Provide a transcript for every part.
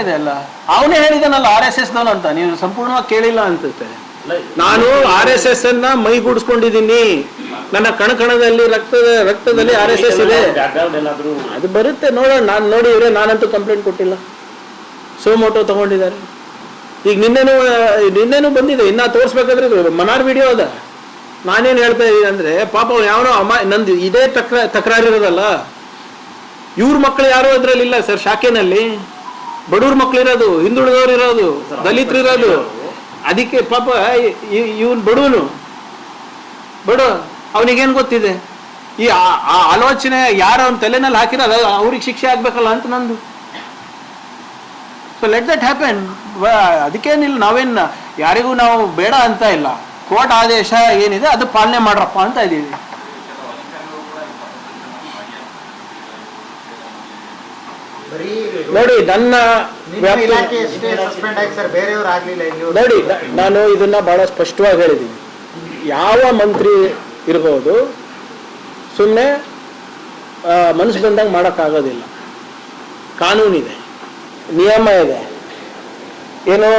ಇದೆ ಅಲ್ಲ? ಅವನೇ ಹೇಳಿದನಲ್ಲ, ಆರ್ ಎಸ್ ಎಸ್ ಅಂತ. ನೀವು ಸಂಪೂರ್ಣವಾಗಿ ಕೇಳಿಲ್ಲ ಅನ್ಸುತ್ತೆ. ನಾನು ಆರ್ ಎಸ್ ಎಸ್ ಅನ್ನ ಮೈಗೂಡಿಸ್ಕೊಂಡಿದ್ದೀನಿ ನನ್ನ ಕಣಕಣದಲ್ಲಿ, ರಕ್ತದ, ರಕ್ತದಲ್ಲಿ ಆರ್ ಎಸ್ ಎಸ್ ಇದೆ. ಅದು ಬರುತ್ತೆ, ನೋಡೋಣ. ನಾನು ಇವ್ರೆ ನಾನಂತೂ ಕಂಪ್ಲೇಂಟ್ ಕೊಟ್ಟಿಲ್ಲ. ಸೋಮೋಟೋ ತಗೊಂಡಿದ್ದಾರೆ. ಈಗ ನಿನ್ನೆನೂ ನಿನ್ನೆನೂ ಬಂದಿದೆ. ಇನ್ನ ತೋರಿಸ್ಬೇಕಾದ್ರೆ ಮನಾರ್ ವಿಡಿಯೋ ಅದ. ನಾನೇನು ಹೇಳ್ತಾ ಇದ್ದೀನಿ ಅಂದ್ರೆ, ಪಾಪ ಯಾವನೋ ಅಮ್ಮ ನಂದು ಇದೇ ತಕ್ರ, ತಕರಾರಿರೋದಲ್ಲ. ಇವ್ರ ಮಕ್ಕಳು ಯಾರು ಅದ್ರಲ್ಲಿ ಇಲ್ಲ ಸರ್, ಶಾಖೆನಲ್ಲಿ. ಬಡವ್ರ ಮಕ್ಳು ಇರೋದು ಹಿಂದುಳಿದವ್ರು ಇರೋದು ದಲಿತರು ಇರೋದು. ಅದಕ್ಕೆ ಪಾಪ ಇವನ್ ಬಡವನು. ಬಡ ಅವನಿಗೇನು ಗೊತ್ತಿದೆ? ಈ ಆ- ಆಲೋಚನೆ ಯಾರು ಅವ್ನ ತಲೆನಲ್ಲಿ ಹಾಕಿರೋ ಅದು ಅವ್ರಿಗೆ ಶಿಕ್ಷೆ ಆಗ್ಬೇಕಲ್ಲ ಅಂತ ನಂದು. ಸೊ ಲೆಟ್ ದಟ್ ಹ್ಯಾಪನ್ ಅದಕ್ಕೇನಿಲ್ಲ ನಾವೇನು ಯಾರಿಗೂ ನಾವು ಬೇಡ ಅಂತ ಇಲ್ಲ. ಕೋರ್ಟ್ ಆದೇಶ ಏನಿದೆ ಅದು ಪಾಲನೆ ಮಾಡ್ರಪ್ಪ ಅಂತ ಇದ್ದೀವಿ ಬರೀ ನೋಡಿ ನನ್ನ ನಿಮ್ಮ ವ್ಯಾಪ್ತಿ ಇಲಾಖೆ ಅಷ್ಟೇ ಸಸ್ಪೆಂಡ್ ಆಗಿ ಸರ್ ಬೇರೆಯವ್ರು ಆಗ್ಲಿಲ್ಲ ನನ್ನ ನೋಡಿ ನಾನು ಇದನ್ನ ಬಹಳ ಸ್ಪಷ್ಟವಾಗಿ ಹೇಳಿದ್ದೀನಿ. ಯಾವ ಮಂತ್ರಿ ಇರ್ಬೋದು ಸುಮ್ಮನೆ ಮನಸ್ಸು ಬಂದಂಗೆ ಮಾಡೋಕ್ಕಾಗೋದಿಲ್ಲ. ಕಾನೂನಿದೆ ನಿಯಮ ಇದೆ ಏನು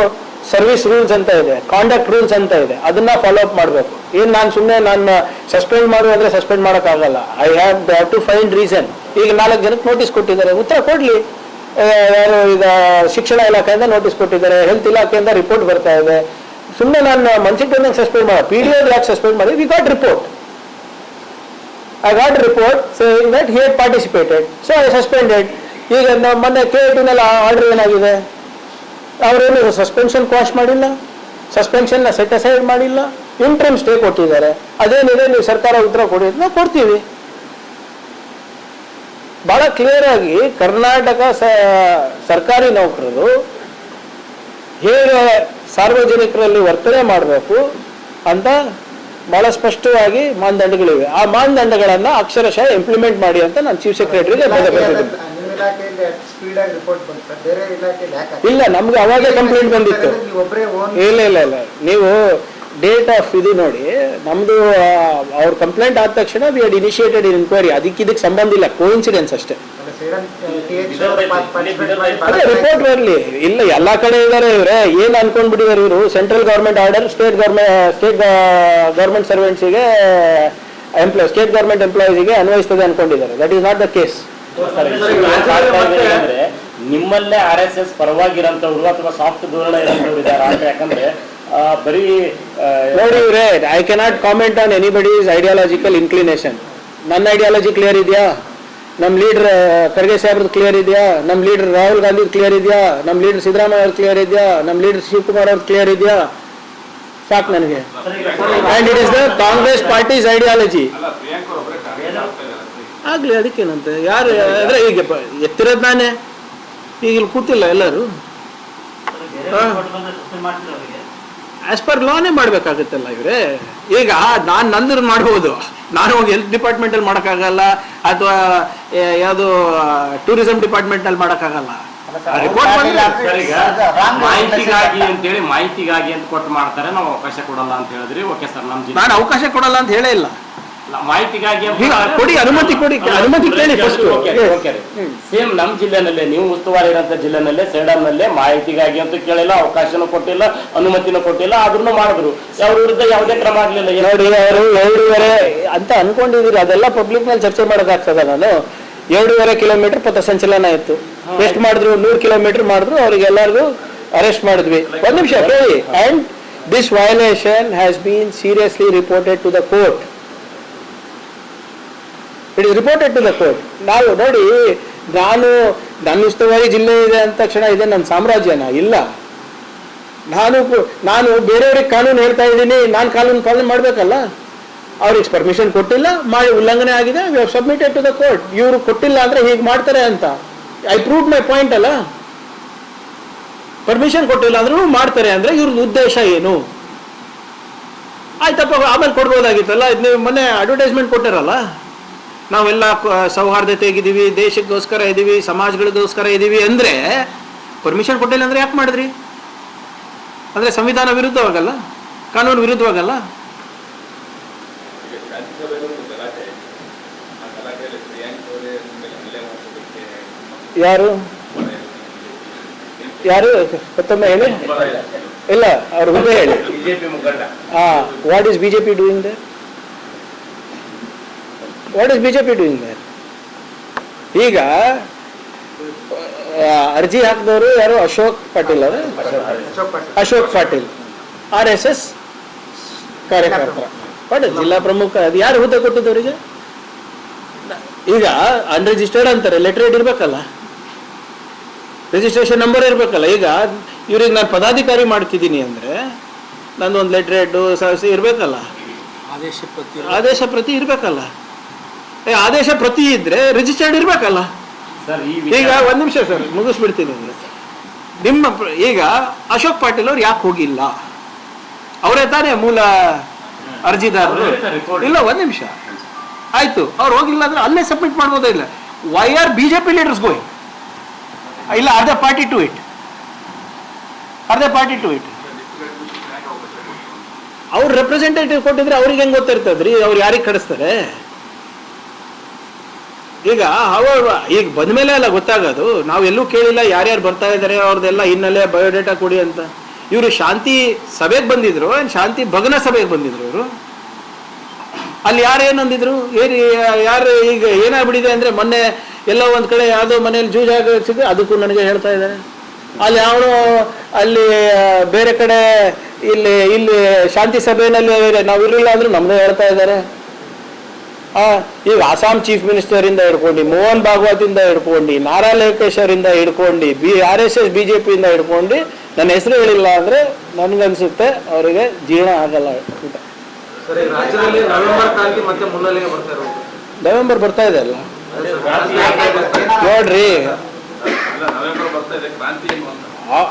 ಸರ್ವಿಸ್ ರೂಲ್ಸ್ ಅಂತ ಇದೆ ಕಾಂಡಕ್ಟ್ ರೂಲ್ಸ್ ಅಂತ ಇದೆ ಅದನ್ನ ಫಾಲೋ ಅಪ್ ಮಾಡಬೇಕು. ಏನು ನಾನು ಸುಮ್ಮನೆ ನಾನು ಸಸ್ಪೆಂಡ್ ಮಾಡು ಅಂದರೆ ಸಸ್ಪೆಂಡ್ ಮಾಡೋಕ್ಕಾಗಲ್ಲ I have to find reason ಈಗ ನಾಲ್ಕು ಜನಕ್ಕೆ ನೋಟಿಸ್ ಕೊಟ್ಟಿದ್ದಾರೆ ಉತ್ತರ ಕೊಡ್ಲಿ. ಯಾರು ಈಗ ಶಿಕ್ಷಣ ಇಲಾಖೆಯಿಂದ ನೋಟಿಸ್ ಕೊಟ್ಟಿದ್ದಾರೆ. ಹೆಲ್ತ್ ಇಲಾಖೆಯಿಂದ ರಿಪೋರ್ಟ್ ಬರ್ತಾ ಇದೆ. ಸುಮ್ಮನೆ ನಾನು ಮನ್ಸಿಗೆ ಸಸ್ಪೆಂಡ್ ಮಾಡಿ ಪಿ ಡಿ ಯಾಕೆ ಸಸ್ಪೆಂಡ್ ಮಾಡಿ we got report I got report saying that he participated so I suspended ಈಗ ನಮ್ಮ ಮೊನ್ನೆ ಕೆ ಟಿನಲ್ಲಿ ಆರ್ಡರ್ ಏನಾಗಿದೆ? ಅವರೇನು ಸಸ್ಪೆನ್ಷನ್ ಕ್ವಾಶ್ ಮಾಡಿಲ್ಲ? ಸಸ್ಪೆನ್ಷನ್ನ ಸೆಟ್ ಅಸೈಡ್ ಮಾಡಿಲ್ಲ? ಇಂಟ್ರಿಮ್ ಸ್ಟೇ ಕೊಟ್ಟಿದ್ದಾರೆ. ಅದೇನಿದೆ? ನೀವು ಸರ್ಕಾರ ಉತ್ತರ ಕೊಡಿ ನಾವು ಕೊಡ್ತೀವಿ. ಬಹಳ ಕ್ಲಿಯರ್ ಆಗಿ ಕರ್ನಾಟಕ ಸರ್ಕಾರಿ ನೌಕರರು ಹೇಗೆ ಸಾರ್ವಜನಿಕರಲ್ಲಿ ವರ್ತನೆ ಮಾಡಬೇಕು ಅಂತ ಬಹಳ ಸ್ಪಷ್ಟವಾಗಿ ಮಾನದಂಡಗಳಿವೆ. ಆ ಮಾನದಂಡಗಳನ್ನು ಅಕ್ಷರಶಃ ಇಂಪ್ಲಿಮೆಂಟ್ ಮಾಡಿ ಅಂತ ನಾನು ಚೀಫ್ ಸೆಕ್ರೆಟರಿಗೆ ಇಲ್ಲ ನಮ್ಗೆ ಅವಾಗೇ ಕಂಪ್ಲೇಂಟ್ ಬಂದಿತ್ತು. ಇಲ್ಲ ಇಲ್ಲ ಇಲ್ಲ. ನೀವು ಡೇಟ್ ಆಫ್ ಇದು ನೋಡಿ ನಮ್ದು ಅವ್ರ ಕಂಪ್ಲೇಂಟ್ ಆದ ತಕ್ಷಣ ವಿ ಹಡ್ ಇನಿಷಿಯೇಟೆಡ್ ಇನ್ಕ್ವೈರಿ ಅದಕ್ಕೆ ಇದಕ್ಕೆ ಸಂಬಂಧ ಇಲ್ಲ ಕೋಇನ್ಸಿಡೆನ್ಸ್ ಅಷ್ಟೇ. ಅದೇ ರಿಪೋರ್ಟ್ ಬರಲಿ ಇಲ್ಲ ಎಲ್ಲಾ ಕಡೆ ಇದ್ದಾರೆ ಇವ್ರೆ. ಏನು ಅನ್ಕೊಂಡ್ಬಿಟ್ಟಿದ್ದಾರೆ ಇವರು? Central government order state government state government ಸರ್ವೆಂಟ್ಸಿಗೆ employ state government ಎಂಪ್ಲಾಯೀಸ್ಗೆ ಅನ್ವಯಿಸ್ತದೆ ಅನ್ಕೊಂಡಿದ್ದಾರೆ. That is not the case ನಿಮ್ಮಲ್ಲೇ ಆರ್ ಎಸ್ ಎಸ್ ಪರವಾಗಿರೋ ಅಥವಾ ಸಾಫ್ಟ್ ಧೋರಣೆ ಇರೋಂಥವ್ರು ಇದ್ದಾರೆ. ಅಂತ ಯಾಕಂದ್ರೆ ಬರೀ ಆ, ನೋಡಿ ಇವ್ರೆ I cannot comment on anybody's ideological inclination ನನ್ನ ಐಡಿಯಾಲಜಿ ಕ್ಲಿಯರ್ ಇದೆಯಾ? ನಮ್ಮ ಲೀಡರ್ ಖರ್ಗೆ ಸಾಹೇಬ್ರದ್ದು ಕ್ಲಿಯರ್ ಇದೆಯಾ? ನಮ್ಮ ಲೀಡರ್ ರಾಹುಲ್ ಗಾಂಧಿ ಕ್ಲಿಯರ್ ಇದೆಯಾ? ನಮ್ಮ ಲೀಡರ್ ಸಿದ್ದರಾಮಯ್ಯ ಅವ್ರದ್ದು ಕ್ಲಿಯರ್ ಇದೆಯಾ? ನಮ್ಮ ಲೀಡರ್ ಶಿವಕುಮಾರ್ ಅವ್ರದ್ದು ಕ್ಲಿಯರ್ ಇದೆಯಾ? ಸಾಕು ನನಗೆ. And it is the Congress party's ideology ಆಗಲಿ ಅದಕ್ಕೇನಂತೆ? ಯಾರು ಅಂದರೆ ಈಗ ಎತ್ತಿರೋದು ಎತ್ತಿರೋದ್ ನಾನೇ? ಈಗ ಇಲ್ಲಿ ಕೂತಿಲ್ಲ ಎಲ್ಲರೂ? ಆಸ್ ಪರ್ ಲಾನೇ ಮಾಡ್ಬೇಕಾಗುತ್ತಲ್ಲ ಇವ್ರೆ? ಈಗ ನಾನು ನಂದ್ರ ಮಾಡ್ಬೋದು. ನಾನು ಹೋಗಿ ಹೆಲ್ತ್ ಡಿಪಾರ್ಟ್ಮೆಂಟ್ ಅಲ್ಲಿ ಮಾಡೋಕ್ಕಾಗಲ್ಲ ಅಥವಾ ಯಾವುದು ಟೂರಿಸಂ ಡಿಪಾರ್ಟ್ಮೆಂಟ್ ಅಲ್ಲಿ ಮಾಡೋಕ್ಕಾಗಲ್ಲ. ಮಾಹಿತಿಗಾಗಿ ಅಂತೇಳಿ ಮಾಹಿತಿಗಾಗಿ ಅಂತ ಕೊಟ್ಟು ಮಾಡ್ತಾರೆ. ನಾವು ಅವಕಾಶ ಕೊಡಲ್ಲ ಅಂತ ಹೇಳಿದ್ರಿ. ಓಕೆ ಸರ್ ನಮ್ ಜಿಲ್ಲೆ ನಾನು ಅವಕಾಶ ಕೊಡಲ್ಲ ಅಂತ ಹೇಳೇ ಇಲ್ಲ, ಮಾಹಿತಿಗಾಗಿ ಕೊಡಿ, ಅನುಮತಿ ಕೊಡಿ, ಅನುಮತಿ ಕೇಳಿ ಫಸ್ಟ್ ಸೇಮ್ ಜಿಲ್ಲೆನಲ್ಲೇ ನೀವು ಉಸ್ತುವಾರಿ ಇರೋಂಥ ಜಿಲ್ಲೆನಲ್ಲೇ ಸೇಡಂನಲ್ಲೇ ಮಾಹಿತಿಗಾಗಿ ಅಂತ ಕೇಳಿಲ್ಲ ಅವಕಾಶನೂ ಕೊಟ್ಟಿಲ್ಲ ಅನುಮತಿನೂ ಕೊಟ್ಟಿಲ್ಲ ಆದ್ರೂ ಮಾಡಿದ್ರು. ಅವ್ರ ವಿರುದ್ಧ ಯಾವುದೇ ಕ್ರಮ ಆಗ್ಲಿಲ್ಲ. ನೋಡಿ ಅವರು ಎರಡೂವರೆ ಅಂತ ಅನ್ಕೊಂಡಿದ್ದೀರಿ ಅದೆಲ್ಲ ಪಬ್ಲಿಕ್ನಲ್ಲಿ ಚರ್ಚೆ ಮಾಡೋದಾಗ್ತದ ನಾನು. ಎರಡೂವರೆ ಕಿಲೋಮೀಟರ್ ಪಥಸಂಚಲನ ಇತ್ತು. ಎಷ್ಟು ಮಾಡಿದ್ರು? ನೂರು ಕಿಲೋಮೀಟರ್ ಮಾಡಿದ್ರು ಅವ್ರಿಗೆ ಎಲ್ಲರಿಗೂ ಅರೆಸ್ಟ್ ಮಾಡಿದ್ವಿ ಒಂದ್ ನಿಮಿಷ ಕೇಳಿ and this violation has been seriously reported to the court it is reported to the court ನಾವು ನೋಡಿ, ನಾನು ನನ್ನ ಉಸ್ತುವಾರಿ ಜಿಲ್ಲೆ ಇದೆ ಅಂದ ತಕ್ಷಣ ಇದೆ ನನ್ನ ಸಾಮ್ರಾಜ್ಯನ? ಇಲ್ಲ. ನಾನು ನಾನು ಬೇರೆಯವ್ರಿಗೆ ಕಾನೂನು ಹೇಳ್ತಾ ಇದ್ದೀನಿ, ನಾನು ಕಾನೂನು ಪಾಲನೆ ಮಾಡಬೇಕಲ್ಲ? ಅವ್ರಿಗೆ ಪರ್ಮಿಷನ್ ಕೊಟ್ಟಿಲ್ಲ, ಮಾಡಿ ಉಲ್ಲಂಘನೆ ಆಗಿದೆ we have submitted to the court ಇವರು ಕೊಟ್ಟಿಲ್ಲ ಅಂದರೆ ಹೀಗೆ ಮಾಡ್ತಾರೆ ಅಂತ. ಐ ಪ್ರೂವ್ ಮೈ ಪಾಯಿಂಟ್ ಅಲ್ಲ? ಪರ್ಮಿಷನ್ ಕೊಟ್ಟಿಲ್ಲ ಅಂದ್ರೂ ಮಾಡ್ತಾರೆ ಅಂದರೆ ಇವ್ರದ್ದು ಉದ್ದೇಶ ಏನು? ಆಯ್ತಪ್ಪ, ಆಮೇಲೆ ಕೊಡ್ಬೋದಾಗಿತ್ತಲ್ಲ? ಇದು ನೀವು ಮೊನ್ನೆ ಅಡ್ವರ್ಟೈಸ್ಮೆಂಟ್ ಕೊಟ್ಟಿರಲ್ಲ? ನಾವೆಲ್ಲ ಸೌಹಾರ್ದತೆ ಸೌಹಾರ್ದತೆಗಿದ್ದೀವಿ ದೇಶಕ್ಕೋಸ್ಕರ ಇದ್ದೀವಿ ಸಮಾಜಗಳಿಗೋಸ್ಕರ ಇದ್ದೀವಿ ಅಂದ್ರೆ ಪರ್ಮಿಷನ್ ಕೊಟ್ಟಿಲ್ಲ ಅಂದ್ರೆ ಯಾಕೆ ಮಾಡಿದ್ರಿ? ಅಂದ್ರೆ ಸಂವಿಧಾನ ವಿರುದ್ಧವಾಗಲ್ಲ? ಕಾನೂನು ವಿರುದ್ಧವಾಗಲ್ಲ? ಯಾರು? ಯಾರು? ಮತ್ತೊಮ್ಮೆ ಹೇಳಿ. ಇಲ್ಲ ಅವ್ರ ಮುಂದೆ ಹೇಳಿ. ಬಿಜೆಪಿ ಮುಖಂಡ. What is BJP doing there what is BJP doing there ಈಗ ಅರ್ಜಿ ಹಾಕಿದವರು ಯಾರು? ಅಶೋಕ್ ಪಾಟೀಲ್ ಅವರು? Ashok Patil. R S S ಕಾರ್ಯಕರ್ತ. ಬಟ್ ಜಿಲ್ಲಾ ಪ್ರಮುಖ ಅದು ಯಾರು ಹುದ್ದೆ ಕೊಟ್ಟಿದ್ದವರಿಗೆ ಈಗ ಅನ್ರಿಜಿಸ್ಟರ್ಡ್ ಅಂತಾರೆ. ಲೆಟರ್ ಇರ್ಬೇಕಲ್ಲ. ರಿಜಿಸ್ಟ್ರೇಷನ್ ನಂಬರ್ ಇರಬೇಕಲ್ಲ. ಈಗ ಇವ್ರಿಗೆ ನಾನು ಪದಾಧಿಕಾರಿ ಮಾಡ್ತಿದ್ದೀನಿ ಅಂದ್ರೆ ನಂದು ಒಂದು ಲೆಟರ್ ಸಹ ಇರ್ಬೇಕಲ್ಲ. ಆದೇಶ ಪ್ರತಿ ಆದೇಶ ಪ್ರತಿ ಇರ್ಬೇಕಲ್ಲ. ಆದೇಶ ಪ್ರತಿ ಇದ್ರೆ ರಿಜಿಸ್ಟರ್ಡ್ ಇರ್ಬೇಕಲ್ಲ. ಈಗ ಒಂದ್ ನಿಮಿಷ ಸರ್ ಮುಗಿಸ್ಬಿಡ್ತೀನಿ ಅಂದ್ರೆ. ನಿಮ್ಮ ಈಗ ಅಶೋಕ್ ಪಾಟೀಲ್ ಅವ್ರು ಯಾಕೆ ಹೋಗಿಲ್ಲ? ಅವರೇ ತಾನೇ ಮೂಲ ಅರ್ಜಿದಾರರು? ಇಲ್ಲ ಒಂದ್ ನಿಮಿಷ. ಆಯ್ತು ಅವ್ರು ಹೋಗಿಲ್ಲ ಅಂದ್ರೆ ಅಲ್ಲೇ ಸಬ್ಮಿಟ್ ಮಾಡ್ಬೋದೇ ಇಲ್ಲ. Why are BJP leaders going ಇಲ್ಲ ಅರ್ಧ ಪಾರ್ಟಿ ಟು ಇಟ್ ಅರ್ಧ ಪಾರ್ಟಿ ಟು ಇಟ್ ಅವ್ರ ರೆಪ್ರೆಸೆಂಟೇಟಿವ್ ಕೊಟ್ಟಿದ್ರೆ ಅವ್ರಿಗೆ ಹೆಂಗ್ ಗೊತ್ತಿರ್ತದ್ರಿ? ಅವ್ರು ಯಾರಿಗೆ ಕಳಿಸ್ತಾರೆ? ಈಗ ಅವ ಈಗ ಬಂದ್ಮೇಲೆ ಅಲ್ಲ ಗೊತ್ತಾಗೋದು. ನಾವು ಎಲ್ಲೂ ಕೇಳಿಲ್ಲ ಯಾರ್ಯಾರು ಬರ್ತಾ ಇದ್ದಾರೆ ಅವ್ರದ್ದೆಲ್ಲ ಹಿನ್ನೆಲೆ ಬಯೋಡೇಟಾ ಕೊಡಿ ಅಂತ. ಇವರು ಶಾಂತಿ ಸಭೆಗೆ ಬಂದಿದ್ರು ಶಾಂತಿ ಭಗ್ನ ಸಭೆಗೆ ಬಂದಿದ್ರು ಇವರು. ಅಲ್ಲಿ ಯಾರು ಏನಂದಿದ್ರು ಏನ್ ಯಾರು ಈಗ ಏನಾಗ್ಬಿಟ್ಟಿದೆ ಅಂದ್ರೆ ಮೊನ್ನೆ ಎಲ್ಲೋ ಒಂದ್ ಕಡೆ ಯಾವುದೋ ಮನೇಲಿ ಜೂಜಾಗ ಸಿಗುತ್ತೆ ಅದಕ್ಕೂ ನನಗೆ ಹೇಳ್ತಾ ಇದ್ದಾರೆ. ಅಲ್ಲಿ ಅವನು ಅಲ್ಲಿ ಬೇರೆ ಕಡೆ ಇಲ್ಲಿ ಇಲ್ಲಿ ಶಾಂತಿ ಸಭೆಯಲ್ಲಿ ನಾವು ಇರಲಿಲ್ಲ ಅಂದ್ರೆ ನಮ್ದೇ ಹೇಳ್ತಾ ಇದ್ದಾರೆ. ಈಗ ಅಸ್ಸಾಂ ಚೀಫ್ ಮಿನಿಸ್ಟರಿಂದ ಹಿಡ್ಕೊಂಡು ಮೋಹನ್ ಭಾಗವತ್ ಇಂದ ಹಿಡ್ಕೊಂಡು ನಾರಾ ಲೋಕೇಶ್ ಇಂದ ಹಿಡ್ಕೊಂಡು B R S S BJP ಇಂದ ಹಿಡ್ಕೊಂಡು ನನ್ನ ಹೆಸರು ಹೇಳಿಲ್ಲ ಅಂದ್ರೆ ನನ್ಗನ್ಸುತ್ತೆ ಅವರಿಗೆ ಜೀರ್ಣ ಆಗಲ್ಲ ಅಂತ. ನವೆಂಬರ್ ಬರ್ತಾ ಇದೆ ಅಲ್ಲ? ನೋಡ್ರಿ.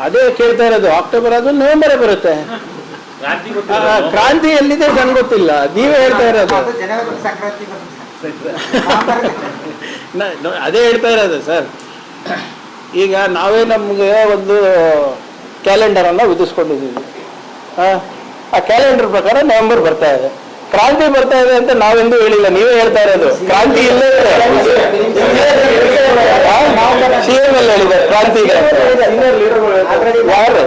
ಅದೇ ಕೇಳ್ತಾ ಇರೋದು ಅಕ್ಟೋಬರ್ ಅದು ನವೆಂಬರೇ ಬರುತ್ತೆ. ಕ್ರಾಂತಿ ಎಲ್ಲಿದೆ ನನ್ಗೆ ಗೊತ್ತಿಲ್ಲ. ನೀವೇ ಹೇಳ್ತಾ ಇರೋದು. ಅದು ಹೇಳ್ತಾ ಇರೋದು ಸರ್. ಈಗ ನಾವೇ ನಮಗೆ ಒಂದು ಕ್ಯಾಲೆಂಡರ್ ಅನ್ನ ವಿಧಿಸ್ಕೊಂಡಿದ್ದೀವಿ. ಆ, ಆ ಕ್ಯಾಲೆಂಡರ್ ಪ್ರಕಾರ ನವೆಂಬರ್ ಬರ್ತಾ ಇದೆ. ಕ್ರಾಂತಿ ಬರ್ತಾ ಇದೆ ಅಂತ ನಾವೆಂದೂ ಹೇಳಿಲ್ಲ. ನೀವೇ ಹೇಳ್ತಾ ಇರೋದು. ಕ್ರಾಂತಿ ಇಲ್ಲೇ. ಇದೆ ಸಿ ಎಂ ಹೇಳಿದ್ದಾರೆ ಕ್ರಾಂತಿ ಇದೆ ಅಂತ. ಯಾರು?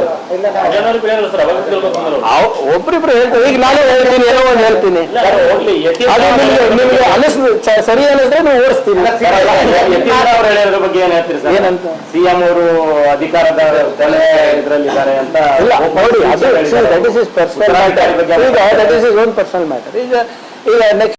ಜನರು ಬೆಳೆಯಲ್ಲ ಸರ್ ಅವಾಗ ತಿಳ್ಕೊತಾರೆ ಅವ್ರು. ಅವ್- ಒಬ್ರಿಬ್ರು ಹೇಳ್ತಾರೆ. ಈಗ ನಾನು ಹೇಳ್ತೀನಿ ಏನೋ ಒಂದು ಹೇಳ್ತೀನಿ. ಅದು ನಿಮ್ಗೆ ನಿಮ್ಗೆ ಅನಿಸ್ ಸರಿ ಅನಿಸಿದ್ರೆ ನೀವು ಓಡಿಸ್ತೀನಿ ಅವ್ರು ಹೇಳಿದ್ರ. ಬಗ್ಗೆ ಏನ್ ಹೇಳ್ತೀರಿ ಸರ್? ಏನಂತ? ಸಿಎಂ ಅವರು ಅಧಿಕಾರದ ತಲೆ ಇದ್ರಲ್ಲಿದ್ದಾರೆ ಅಂತ ಇಲ್ಲ ನೋಡಿ ಅದು ಹೇಳಿದ್ದಾರೆ. That is is personal matter ಈಗ that is is own personal matter ಈಗ ಈಗ ನೆಕ್ಸ್ಟ್